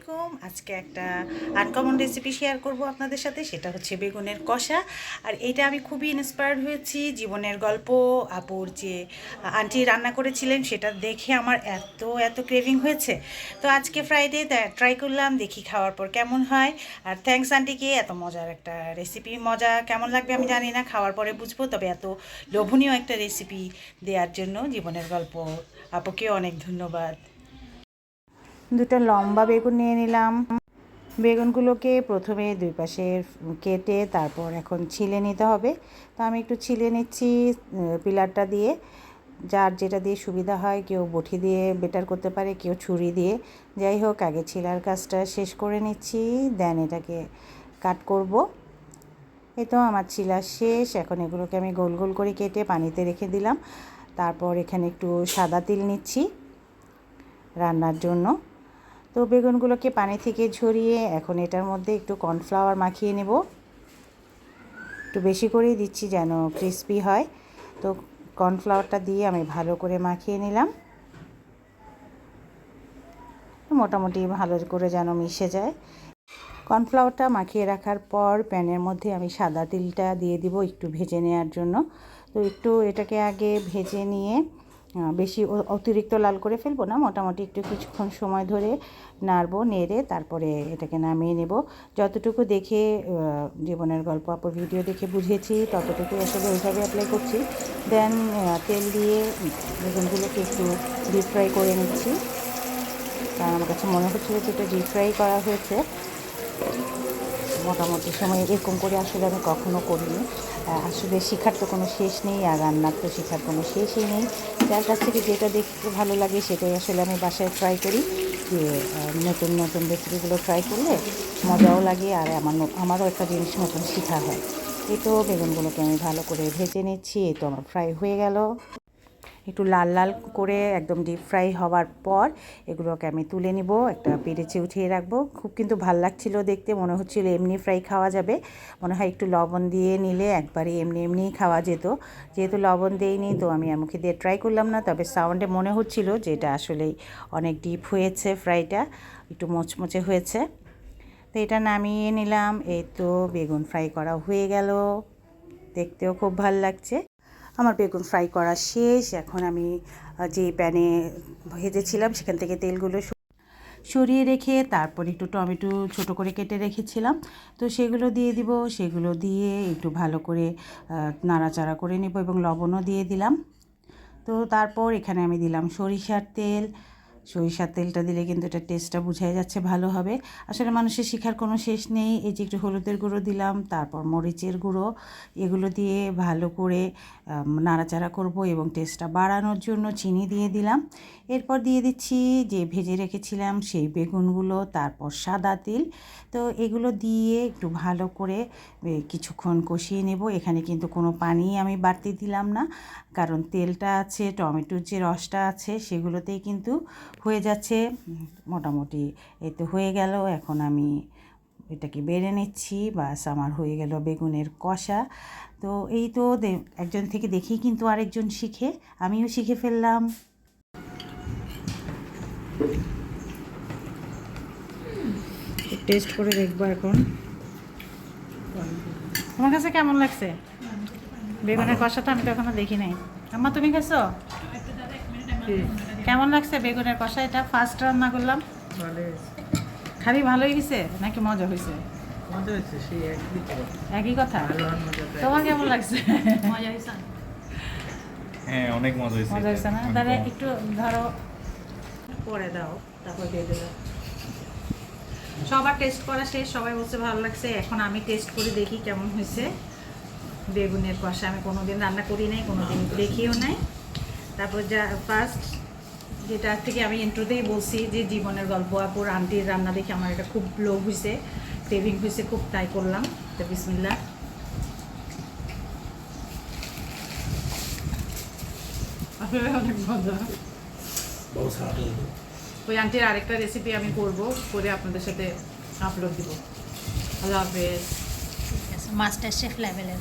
আলাইকুম। আজকে একটা আনকমন রেসিপি শেয়ার করব আপনাদের সাথে, সেটা হচ্ছে বেগুনের কষা। আর এটা আমি খুবই ইন্সপায়ার্ড হয়েছি জীবনের গল্প, আপুর যে আন্টি রান্না করেছিলেন, সেটা দেখে আমার এত এত ক্রেভিং হয়েছে। তো আজকে ফ্রাইডে ট্রাই করলাম, দেখি খাওয়ার পর কেমন হয়। আর থ্যাঙ্কস আন্টিকে, এত মজার একটা রেসিপি মজা কেমন লাগবে আমি জানি না, খাওয়ার পরে বুঝব, তবে এত লোভনীয় একটা রেসিপি দেওয়ার জন্য জীবনের গল্প আপুকেও অনেক ধন্যবাদ। দুটো লম্বা বেগুন নিয়ে নিলাম। বেগুনগুলোকে প্রথমে দুই পাশে কেটে তারপর এখন ছিলে নিতে হবে। তো আমি একটু ছিলে নিচ্ছি পিলারটা দিয়ে। যার যেটা দিয়ে সুবিধা হয় কেউ বটি দিয়ে বেটার করতে পারে, কেউ ছুরি দিয়ে। যাই হোক, আগে ছিলার কাজটা শেষ করে নিচ্ছি, দেন এটাকে কাট করব। এই তো আমার ছিলা শেষ। এখন এগুলোকে আমি গোল গোল করে কেটে পানিতে রেখে দিলাম। তারপর এখানে একটু সাদা তিল নিচ্ছি রান্নার জন্য। তো বেগুনগুলোকে পানি থেকে ঝরিয়ে এখন এটার মধ্যে একটু কর্নফ্লাওয়ার মাখিয়ে নেব। একটু বেশি করেই দিচ্ছি যেন ক্রিস্পি হয়। তো কর্নফ্লাওয়ারটা দিয়ে আমি ভালো করে মাখিয়ে নিলাম। মোটামুটি ভালো করে যেন মিশে যায়। কর্নফ্লাওয়ারটা মাখিয়ে রাখার পর প্যানের মধ্যে আমি সাদা তিলটা দিয়ে দিব একটু ভেজে নেওয়ার জন্য। তো একটু এটাকে আগে ভেজে নিয়ে বেশি অতিরিক্ত লাল করে ফেলব না, মোটামুটি একটু কিছুক্ষণ সময় ধরে নাড়বো, নেড়ে তারপরে এটাকে নামিয়ে নেব। যতটুকু দেখে জীবনের গল্প আপুর ভিডিও দেখে বুঝেছি ততটুকু আসলে ওইভাবে অ্যাপ্লাই করছি। দেন তেল দিয়ে বেগুনগুলোকে একটু ডিপ ফ্রাই করে নিচ্ছি। কারণ আমার কাছে মনে হচ্ছিল যে এটা ডিপ ফ্রাই করা হয়েছে। মোটামুটি সময় এরকম করে আসলে আমি কখনো করিনি। আসলে শেখার তো কোনো শেষ নেই আর রান্নার তো শেখার কোনো শেষই নেই। যার কাছ থেকে যেটা দেখতে ভালো লাগে সেটাই আসলে আমি বাসায় ট্রাই করি যে নতুন নতুন রেসিপিগুলো ট্রাই করলে মজাও লাগে আর আমার আমারও একটা জিনিস নতুন শেখা হয়। এই তো বেগুনগুলোকে আমি ভালো করে ভেজে নিচ্ছি এই তো আমার ফ্রাই হয়ে গেল। একটু লাল লাল করে একদম ডিপ ফ্রাই হওয়ার পর এগুলোকে আমি তুলে নিব, একটা পেরেচে উঠিয়ে রাখব। খুব কিন্তু ভালো লাগছিল দেখতে, মনে হচ্ছিল এমনি ফ্রাই খাওয়া যাবে। মনে হয় একটু লবণ দিয়ে নিলে একবারে এমনি এমনিই খাওয়া যেত। যেহেতু লবণ দিইনি, তো আমি মুখে দিয়ে ট্রাই করলাম না। তবে সাউন্ডে মনে হচ্ছিল যে এটা আসলেই অনেক ডিপ হয়েছে ফ্রাইটা একটু মোচমোচে হয়েছে। তো এটা নামিয়ে নিলাম। এই তো বেগুন ফ্রাই করা হয়ে গেল। দেখতেও খুব ভালো লাগছে। আমার বেগুন ফ্রাই করা শেষ। এখন আমি যে প্যানে ভেজেছিলাম, সেখান থেকে তেলগুলো সরিয়ে রেখে তারপর একটু টমেটো ছোট করে কেটে রেখেছিলাম। তো সেগুলো দিয়ে দিব, সেগুলো দিয়ে একটু ভালো করে নাড়াচাড়া করে নেব এবং লবণও দিয়ে দিলাম। তো তারপর এখানে আমি দিলাম সরিষার তেল। সরিষার তেলটা দিলে কিন্তু এটা টেস্টটা বুঝাই যাচ্ছে, ভালো হবে। আসলে মানুষের শিখার কোনো শেষ নেই। এই যে একটু হলুদের গুঁড়ো দিলাম, তারপর মরিচের গুঁড়ো, এগুলো দিয়ে ভালো করে নাড়াচাড়া করব এবং টেস্টটা বাড়ানোর জন্য চিনি দিয়ে দিলাম। এরপর দিয়ে দিচ্ছি যে ভেজে রেখেছিলাম সেই বেগুনগুলো, তারপর সাদা তিল। তো এগুলো দিয়ে একটু ভালো করে কিছুক্ষণ কষিয়ে নেব। এখানে কিন্তু কোনো পানি আমি বাড়তি দিলাম না, কারণ তেলটা আছে, টমেটোর যে রসটা আছে, সেগুলোতেই কিন্তু হয়ে যাচ্ছে। মোটামুটি এতে হয়ে গেল। এখন আমি এটাকে বেড়ে নিচ্ছি। বাস আমার হয়ে গেল বেগুনের কষা। তো এই তো একজন থেকে দেখেই কিন্তু আরেকজন শিখে। আমিও শিখে ফেললাম। টেস্ট করে দেখব এখন। তোমার কাছে কেমন লাগছে? বেগুনের কষাটা আমি তো এখনও দেখি নাই আম্মা তুমি খেছো কেমন লাগছে বেগুনের কষা এটা? ফার্স্ট রান্না করলাম। খালি ভালোই হয়েছে নাকি মজা হয়েছে? একই কথা। তোমার কেমন লাগছে? হ্যাঁ অনেক মজা হয়েছে মজা হয়েছে না? তাহলে একটু ধরো। পরে দাও তারপর দিয়ে দেবো। সবার টেস্ট করা শেষ সবাই বলছে ভালো লাগছে। এখন আমি টেস্ট করে দেখি কেমন হয়েছে। বেগুনের কষা আমি কোনোদিন রান্না করি নাই কোনোদিন দেখিও নাই। তারপর যা ফার্স্ট যেটা থেকে আমি ইন্ট্রোতেই বলছি যে জীবনের গল্প আপুর আন্টির রান্না দেখে আমার এটা খুব লোভ হয়েছে ক্রেভিং হয়েছে খুব তাই করলাম। তো বিসমিল্লা অনেক মজা। ওই আন্টির আরেকটা রেসিপি আমি করব করে আপনাদের সাথে আপলোড দিব। আল্লাহ হাফেজ। মাস্টার শেফ লেভেলের